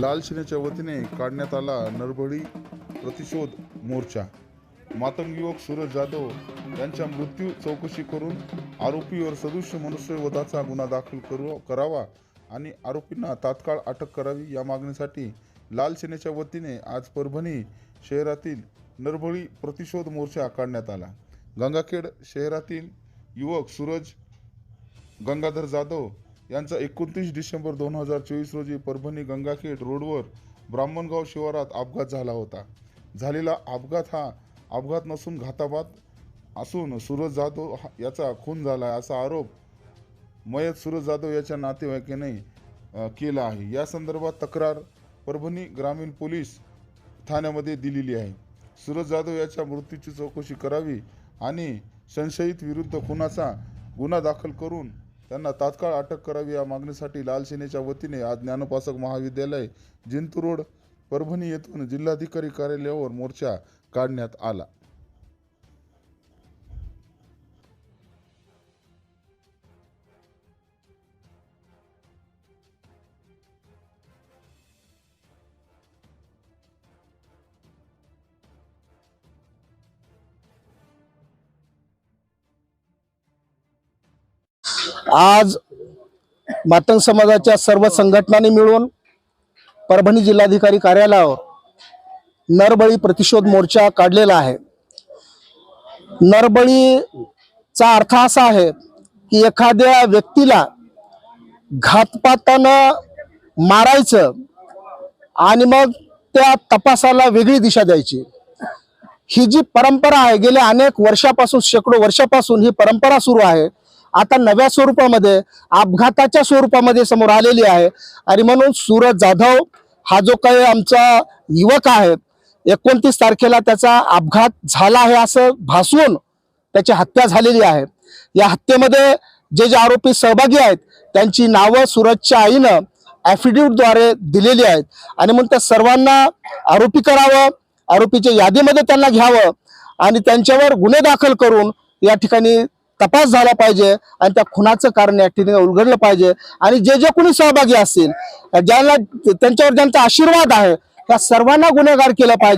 लाल सेनेच्या वतीने काढण्यात आला नरबळी प्रतिशोध मोर्चा. मातंग युवक सूरज जाधव यांच्या मृत्यू चौकशी करून आरोपीवर सदृश्य मनुष्यवधाचा गुन्हा दाखल करू करावा आणि आरोपींना तात्काळ अटक करावी या मागणीसाठी लाल सेनेच्या वतीने आज परभणी शहरातील नरबळी प्रतिशोध मोर्चा काढण्यात आला. गंगाखेड शहरातील युवक सूरज गंगाधर जाधव यांचा एकोणतीस डिसेंबर दोन हजार चोवीस रोजी परभणी गंगाखेड रोडवर ब्राह्मणगाव शिवारात अपघात झाला होता. झालेला अपघात हा अपघात नसून घातापात असून सूरज जाधव हा- याचा खून झाला आहे असा आरोप मयत सूरज जाधव याच्या नातेवाईकाने केला आहे. या संदर्भात तक्रार परभणी ग्रामीण पोलीस ठाण्यामध्ये दिलेली आहे. सूरज जाधव याच्या मृत्यूची चौकशी करावी आणि संशयित विरुद्ध खुनाचा गुन्हा दाखल करून त्यांना तात्काळ अटक करावी या मागणीसाठी लाल सेनेच्या वतीने आज ज्ञानोपासक महाविद्यालय जिंतूर रोड परभणी येथून जिल्हाधिकारी कार्यालयावर मोर्चा काढण्यात आला. आज मातंग समाजाच्या सर्व संघटनांनी मिळून परभणी जिल्हाधिकारी कार्यालयावर नरबळी प्रतिशोध मोर्चा काढलेला आहे. नरबळीचा अर्थ असा आहे की एखाद्या व्यक्तीला घातपातानं मारायचं आणि मग त्या तपासाला वेगळी दिशा द्यायची. ही जी परंपरा आहे गेल्या अनेक वर्षापासून शेकडो वर्षापासून ही परंपरा सुरू आहे. आता नव्या स्वरूपामध्ये अपघाताच्या स्वरूपामध्ये समोर आलेली आहे. आणि म्हणून सूरज जाधव हा जो काही आमचा युवक आहे एकोणतीस तारखेला त्याचा अपघात झाला आहे असं भासवून त्याची हत्या झालेली आहे. या हत्येमध्ये जे जे आरोपी सहभागी आहेत त्यांची नावं सूरजच्या आईनं ॲफिडेव्हिटद्वारे दिलेली आहेत. आणि म्हणून त्या सर्वांना आरोपी करावं आरोपीच्या यादीमध्ये त्यांना घ्यावं आणि त्यांच्यावर गुन्हे दाखल करून या ठिकाणी तपास झाला पाहिजे आणि त्या खुनाचं कारण या ठिकाणी उलगडलं पाहिजे. आणि जे जे कोणी सहभागी असतील ज्यांना त्यांच्यावर ज्यांचा आशीर्वाद आहे त्या सर्वांना गुन्हेगार केलं पाहिजे.